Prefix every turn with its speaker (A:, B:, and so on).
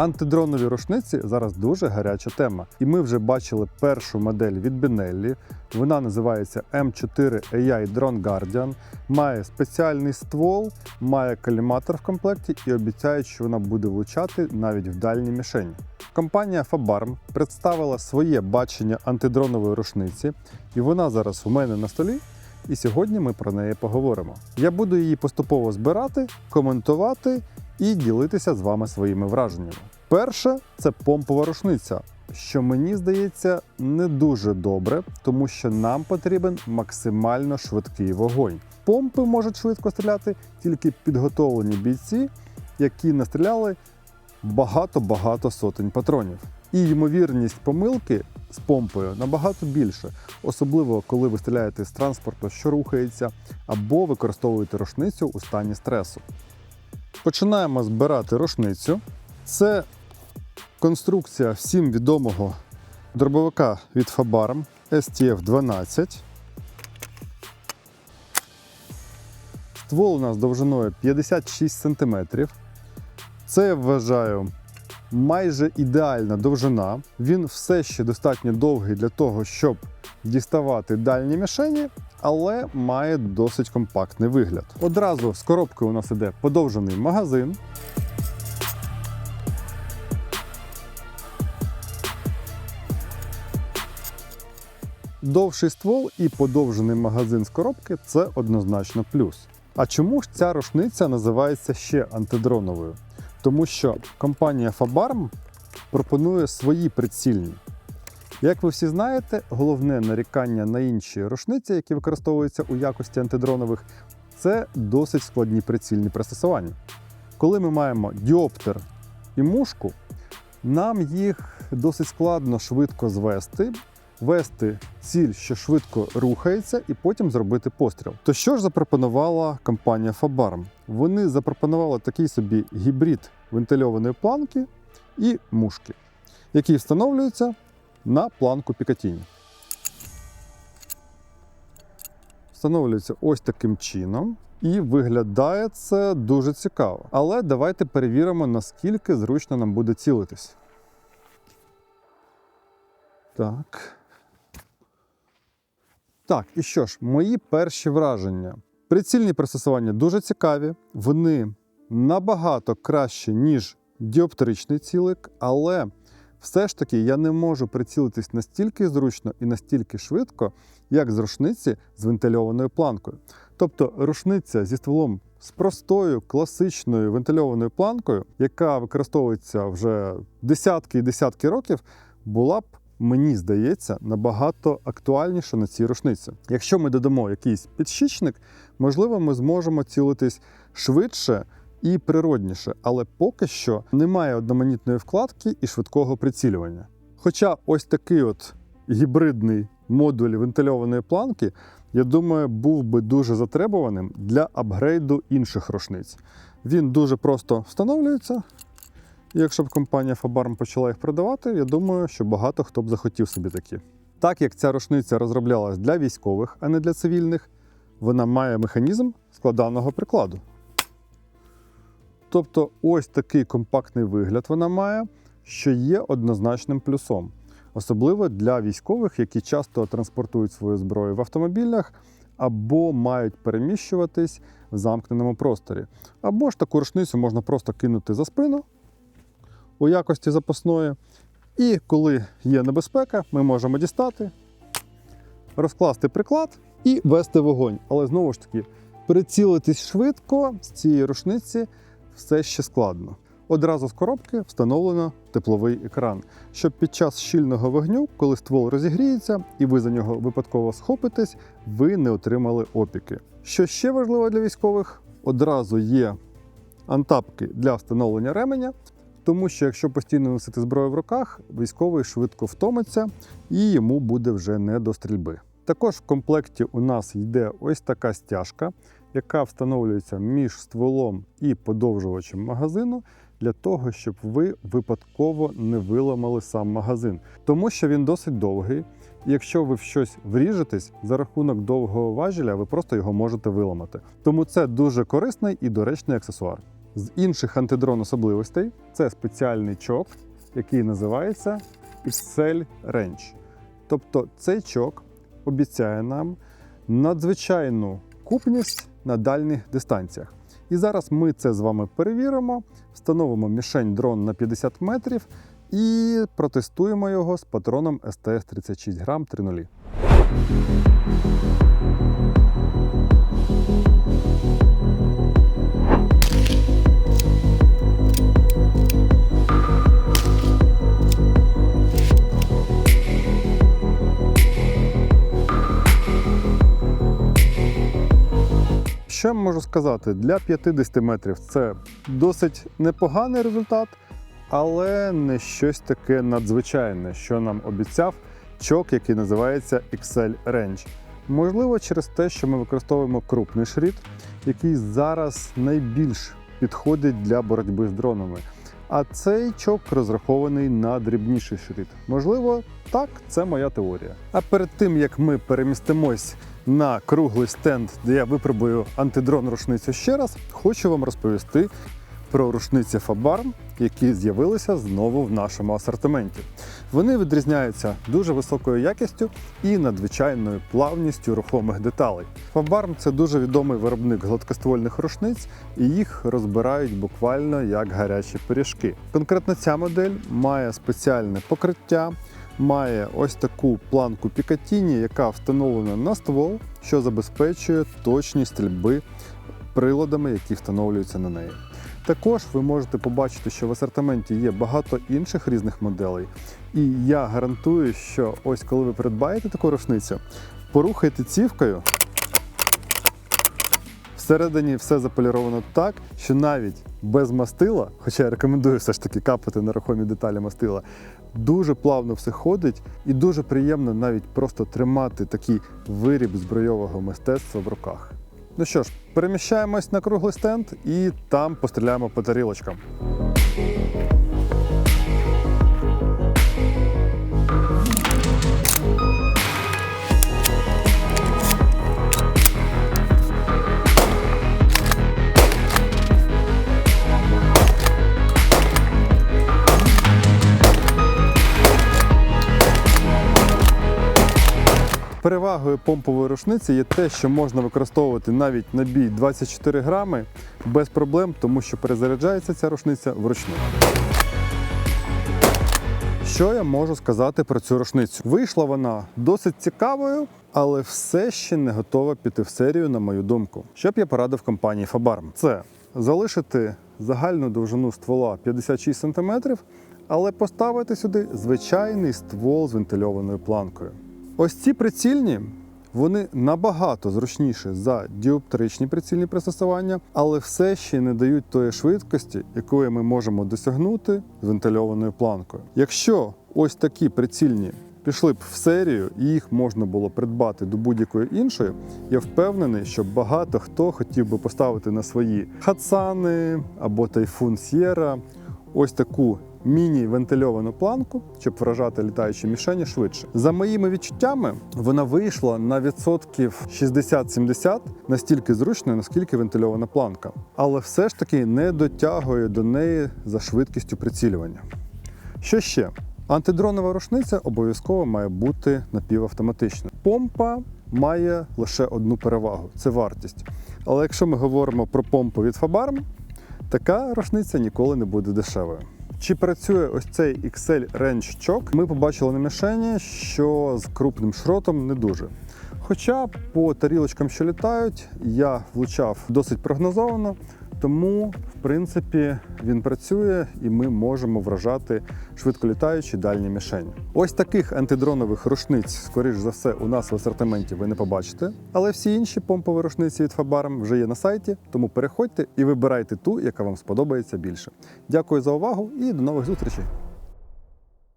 A: Антидронові рушниці зараз дуже гаряча тема, і ми вже бачили першу модель від Benelli. Вона називається M4 AI Drone Guardian, має спеціальний ствол, має коліматор в комплекті і обіцяють, що вона буде влучати навіть в дальні мішені. Компанія Fabarm представила своє бачення антидронової рушниці, і вона зараз у мене на столі. І сьогодні ми про неї поговоримо. Я буду її поступово збирати, коментувати і ділитися з вами своїми враженнями. Перше це помпова рушниця, що мені здається не дуже добре, тому що нам потрібен максимально швидкий вогонь. Помпи можуть швидко стріляти тільки підготовлені бійці, які настріляли багато-багато сотень патронів. І ймовірність помилки з помпою набагато більше, особливо коли ви стріляєте з транспорту, що рухається, або використовуєте рушницю у стані стресу. Починаємо збирати рушницю. Це конструкція всім відомого дробовика від Fabarm STF-12. Ствол у нас довжиною 56 см. Це я вважаю майже ідеальна довжина. Він все ще достатньо довгий для того, щоб діставати дальні мішені, але має досить компактний вигляд. Одразу з коробкою у нас іде подовжений магазин. Довший ствол і подовжений магазин з коробки це однозначно плюс. А чому ж ця рушниця називається ще антидроновою? Тому що компанія Fabarm пропонує свої прицільні. Як ви всі знаєте, головне нарікання на інші рушниці, які використовуються у якості антидронових, це досить складні прицільні пристосування. Коли ми маємо діоптер і мушку, нам їх досить складно швидко звести, вести ціль, що швидко рухається, і потім зробити постріл. То що ж запропонувала компанія Fabarm? Вони запропонували такий собі гібрид вентильованої планки і мушки, який встановлюється на планку Пікатіні. Встановлюється ось таким чином. І виглядає це дуже цікаво. Але давайте перевіримо, наскільки зручно нам буде цілитись. Так. Так, і що ж, мої перші враження. Прицільні пристосування дуже цікаві, вони набагато краще, ніж діоптричний цілик, але все ж таки я не можу прицілитись настільки зручно і настільки швидко, як з рушниці з вентильованою планкою. Тобто рушниця зі стволом з простою класичною вентильованою планкою, яка використовується вже десятки і десятки років, була б мені здається, набагато актуальніше на цій рушниці. Якщо ми додамо якийсь підщічник, можливо, ми зможемо цілитись швидше і природніше, але поки що немає одноманітної вкладки і швидкого прицілювання. Хоча ось такий от гібридний модуль вентильованої планки, я думаю, був би дуже затребуваним для апгрейду інших рушниць. Він дуже просто встановлюється. Якщо б компанія Fabarm почала їх продавати, я думаю, що багато хто б захотів собі такі. Так як ця рушниця розроблялась для військових, а не для цивільних, вона має механізм складаного прикладу. Тобто ось такий компактний вигляд вона має, що є однозначним плюсом, особливо для військових, які часто транспортують свою зброю в автомобілях або мають переміщуватись в замкненому просторі. Або ж таку рушницю можна просто кинути за спину у якості запасної. І коли є небезпека, ми можемо дістати, розкласти приклад і вести вогонь. Але знову ж таки, прицілитись швидко з цієї рушниці все ще складно. Одразу з коробки встановлено тепловий екран, щоб під час щільного вогню, коли ствол розігріється і ви за нього випадково схопитесь, ви не отримали опіки. Що ще важливо для військових, одразу є антапки для встановлення ременя, тому що якщо постійно носити зброю в руках, військовий швидко втомиться і йому буде вже не до стрільби. Також в комплекті у нас йде ось така стяжка, яка встановлюється між стволом і подовжувачем магазину для того, щоб ви випадково не виламали сам магазин, тому що він досить довгий. І якщо ви в щось вріжетесь за рахунок довгого важеля, ви просто його можете виламати. Тому це дуже корисний і доречний аксесуар. З інших антидрон особливостей це спеціальний чок, який називається XL Range. Тобто цей чок обіцяє нам надзвичайну купність на дальніх дистанціях. І зараз ми це з вами перевіримо, встановимо мішень дрон на 50 метрів і протестуємо його з патроном СТС 36 грам 3.0. Що я можу сказати? Для 50 метрів це досить непоганий результат, але не щось таке надзвичайне, що нам обіцяв чок, який називається XL Range. Можливо, через те, що ми використовуємо крупний шрифт, який зараз найбільш підходить для боротьби з дронами. А цей чок розрахований на дрібніший шрифт. Можливо, так, це моя теорія. А перед тим як ми перемістимось на круглий стенд, де я випробую антидрон рушницю ще раз, хочу вам розповісти про рушниці Фабарм, які з'явилися знову в нашому асортименті. Вони відрізняються дуже високою якістю і надзвичайною плавністю рухомих деталей. Фабарм це дуже відомий виробник гладкоствольних рушниць, і їх розбирають буквально як гарячі пиріжки. Конкретно ця модель має спеціальне покриття, має ось таку планку Пікатіні, яка встановлена на ствол, що забезпечує точність стрільби приладами, які встановлюються на неї. Також ви можете побачити, що в асортименті є багато інших різних моделей. І я гарантую, що ось коли ви придбаєте таку рушницю, порухайте цівкою. Всередині все заполіровано так, що навіть без мастила, хоча я рекомендую все ж таки капати на рухомі деталі мастила, дуже плавно все ходить і дуже приємно навіть просто тримати такий виріб збройового мистецтва в руках. Ну що ж, переміщаємось на круглий стенд і там постріляємо по тарілочкам. Перевагою помпової рушниці є те, що можна використовувати навіть набій 24 грами без проблем, тому що перезаряджається ця рушниця вручну. Що я можу сказати про цю рушницю? Вийшла вона досить цікавою, але все ще не готова піти в серію, на мою думку. Що б я порадив компанії Fabarm? Це залишити загальну довжину ствола 56 см, але поставити сюди звичайний ствол з вентильованою планкою. Ось ці прицільні. Вони набагато зручніші за діоптричні прицільні пристосування, але все ще не дають тої швидкості, якої ми можемо досягнути з вентильованою планкою. Якщо ось такі прицільні пішли б в серію і їх можна було придбати до будь-якої іншої, я впевнений, що багато хто хотів би поставити на свої хацани або тайфун Сєра ось таку міні-вентильовану планку, щоб вражати літаючі мішені швидше. За моїми відчуттями, вона вийшла на відсотків 60-70 настільки зручною, наскільки вентильована планка, але все ж таки не дотягує до неї за швидкістю прицілювання. Що ще? Антидронова рушниця обов'язково має бути напівавтоматичною. Помпа має лише одну перевагу це вартість. Але якщо ми говоримо про помпу від Fabarm, така рушниця ніколи не буде дешевою. Чи працює ось цей XL Range Chock, ми побачили на мішені, що з крупним шротом не дуже. Хоча по тарілочкам, що літають, я влучав досить прогнозовано, тому в принципі він працює і ми можемо вражати швидколітаючі дальні мішені. Ось таких антидронових рушниць, скоріш за все, у нас в асортименті ви не побачите. Але всі інші помпові рушниці від Фабарм вже є на сайті, тому переходьте і вибирайте ту, яка вам сподобається більше. Дякую за увагу і до нових зустрічей!